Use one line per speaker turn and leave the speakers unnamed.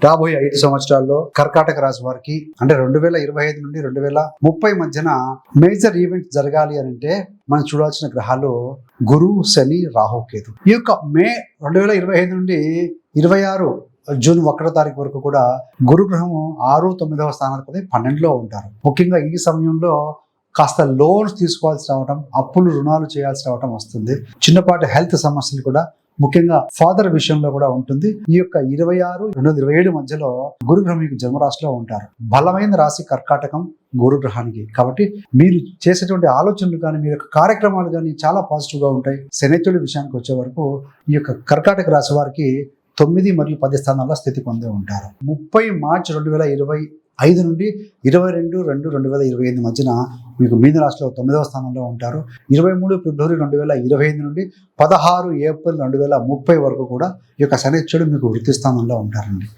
రాబోయే ఐదు సంవత్సరాల్లో కర్కాటక రాశి వారికి అంటే రెండు వేల ఇరవై ఐదు నుండి రెండు వేల ముప్పై మధ్యన మేజర్ ఈవెంట్ జరగాలి అని అంటే మనం చూడాల్సిన గ్రహాలు గురు శని రాహుకేతు ఈ యొక్క మే రెండు వేల ఇరవై ఐదు నుండి ఇరవై ఆరు జూన్ ఒకటో తారీఖు వరకు కూడా గురుగ్రహము ఆరు తొమ్మిదవ స్థానాధిపతి పన్నెండులో ఉంటారు. ముఖ్యంగా ఈ సమయంలో కాస్త లోన్స్ తీసుకోవాల్సి రావడం అప్పులు రుణాలు చేయాల్సి రావడం వస్తుంది. చిన్నపాటి హెల్త్ సమస్యలు కూడా ముఖ్యంగా ఫాదర్ విషయంలో కూడా ఉంటుంది. ఈ యొక్క ఇరవై ఆరు రెండు ఇరవై ఏడు మధ్యలో గురుగ్రహం మీకు జన్మరాశిలో ఉంటారు. బలమైన రాశి కర్కాటకం గురుగ్రహానికి. కాబట్టి మీరు చేసేటువంటి ఆలోచనలు కానీ మీ యొక్క కార్యక్రమాలు కానీ చాలా పాజిటివ్గా ఉంటాయి. శనితుడి విషయానికి వచ్చే వరకు ఈ యొక్క కర్కాటక రాశి వారికి తొమ్మిది మరియు పది స్థానాల్లో స్థితి పొందే ఉంటారు. ముప్పై మార్చి రెండు వేల ఇరవై ఐదు నుండి ఇరవై రెండు రెండు రెండు వేల ఇరవై ఐదు మధ్యన మీకు మీన రాశిలో తొమ్మిదవ స్థానంలో ఉంటారు. ఇరవై మూడు ఫిబ్రవరి రెండు వేల ఇరవై ఐదు నుండి పదహారు ఏప్రిల్ రెండు వేల ముప్పై వరకు కూడా ఈ యొక్క శనిచ్చుడు మీకు వృత్తి స్థానంలో ఉంటారండి.